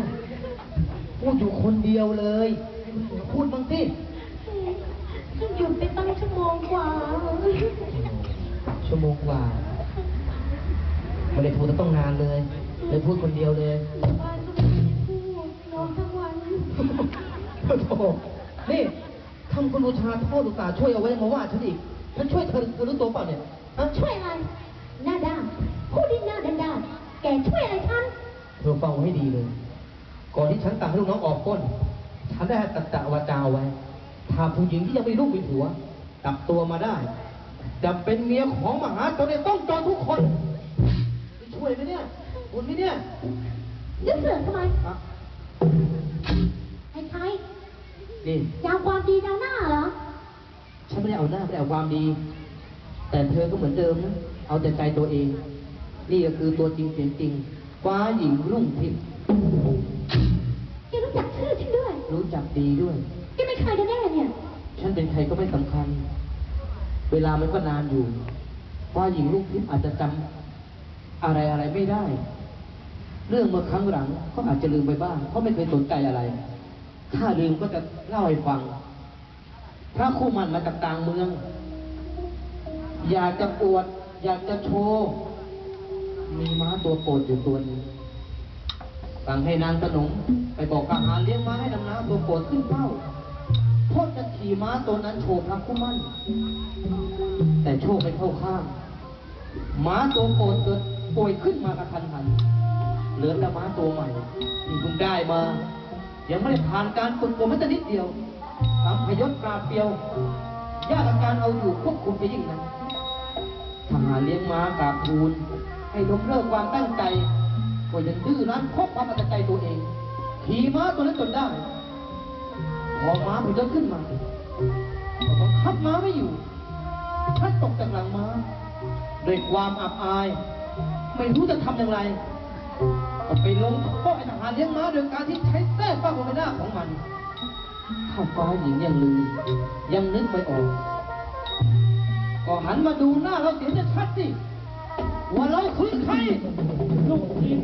อะไรเนี่ย พูดอยู่คนเดียวเลย พูดบ้างสิฉันหยุดไปตั้งชั่วโมงกว่า ชั่วโมงกว่าไม่ได้พูดต้องนานเลย เลยพูดคนเดียวเลยบ้านก็ไม่ได้พูดนอนทั้งวัน โอ้โหนี่ทำคุณอุทาโทษอุตส่าห์ช่วยเอาไว้มาว่าฉันอีกฉันช่วยเธอเธอรู้ตัวเปล่าเนี่ยฮะช่วยอะไร หน้าด้านพูดดิ้นหน้าด้านด้านแกช่วยอะไรฉันเธอฟังไว้ให้ดีเลย ก่อนที่ฉันสั่งให้ลูกน้องออกก้น ฉันได้ให้ตัดตะวาจาไว้ถ้าผู้หญิงที่ยังไม่มีลูกมีผัวจับตัวมาได้ จะเป็นเมียของมหาโจรเนี่ยต้องจองทุกคนจะช่วยไหมเนี่ยคุณไหมเนี่ยยึดเสือกทำไมอะไอ้ใครนี่ ยาวความดีดาวหน้าเหรอ ฉันไม่ได้เอาหน้าไม่ได้เอาความดี แต่เธอก็เหมือนเดิมนะ เอาแต่ใจตัวเอง นี่ก็คือตัวจริงเสียงจริงฟ้าหญิงรุ่งทิพย์ แกรู้จักชื่อฉันด้วย รู้จักดีด้วย แกเป็นใครกันแน่เนี่ย ฉันเป็นใครก็ไม่สำคัญ เวลามันก็นานอยู่ว่าหญิงลูกทิพย์อาจจะจำอะไรอะไรไม่ได้ เรื่องเมื่อครั้งหลังก็อาจจะลืมไปบ้าง เพราะไม่เคยสนใจอะไร ถ้าลืมก็จะเล่าให้ฟัง พระคู่มันมาจากต่างเมือง อยากจะอวด อยากจะโชว์ มีม้าตัวโปรดอยู่ตัวหนึง สั่งให้นางสนมไปบอกทหารเลี้ยงม้าให้นำน้ำตัวโปรดขึ้นเฝ้าโคตรจะขี่ม้าตัวนั้นโชว์พระคู่มั่น แต่โชคไม่เข้าข้างม้าตัวโปรดเกิดป่วยขึ้นมากระทันหัน เหลือแต่ม้าตัวใหม่ที่เพิ่งได้มา ยังไม่ได้ผ่านการฝึกฝนแม้แต่นิดเดียวทำพยศปราเปียวยากกับการเอาอยู่ควบคุมไปยิ่งนั้นทหารเลี้ยงม้ากราบทูลให้ล้มเลิกความตั้งใจ ก็ยังดื้อรั้นคบความอัตใจตัวเอง ขี่ม้าตัวนั้นจนได้ พอม้าพยศขึ้นมาก็บังคับม้าไม่อยู่พัดตกจากหลังม้าด้วยความอับอาย ไม่รู้จะทำอย่างไรก็ไปลงโทษไอ้ทหารเลี้ยงม้าโดยการที่ใช้แส้ฟ้าบนใบหน้าของมันข้าฟ้าหญิงยังลืมยังนึกไม่ออก ก็หันมาดูหน้าเราเสียจะชัดสิว่าเราคือใครลูกทิพ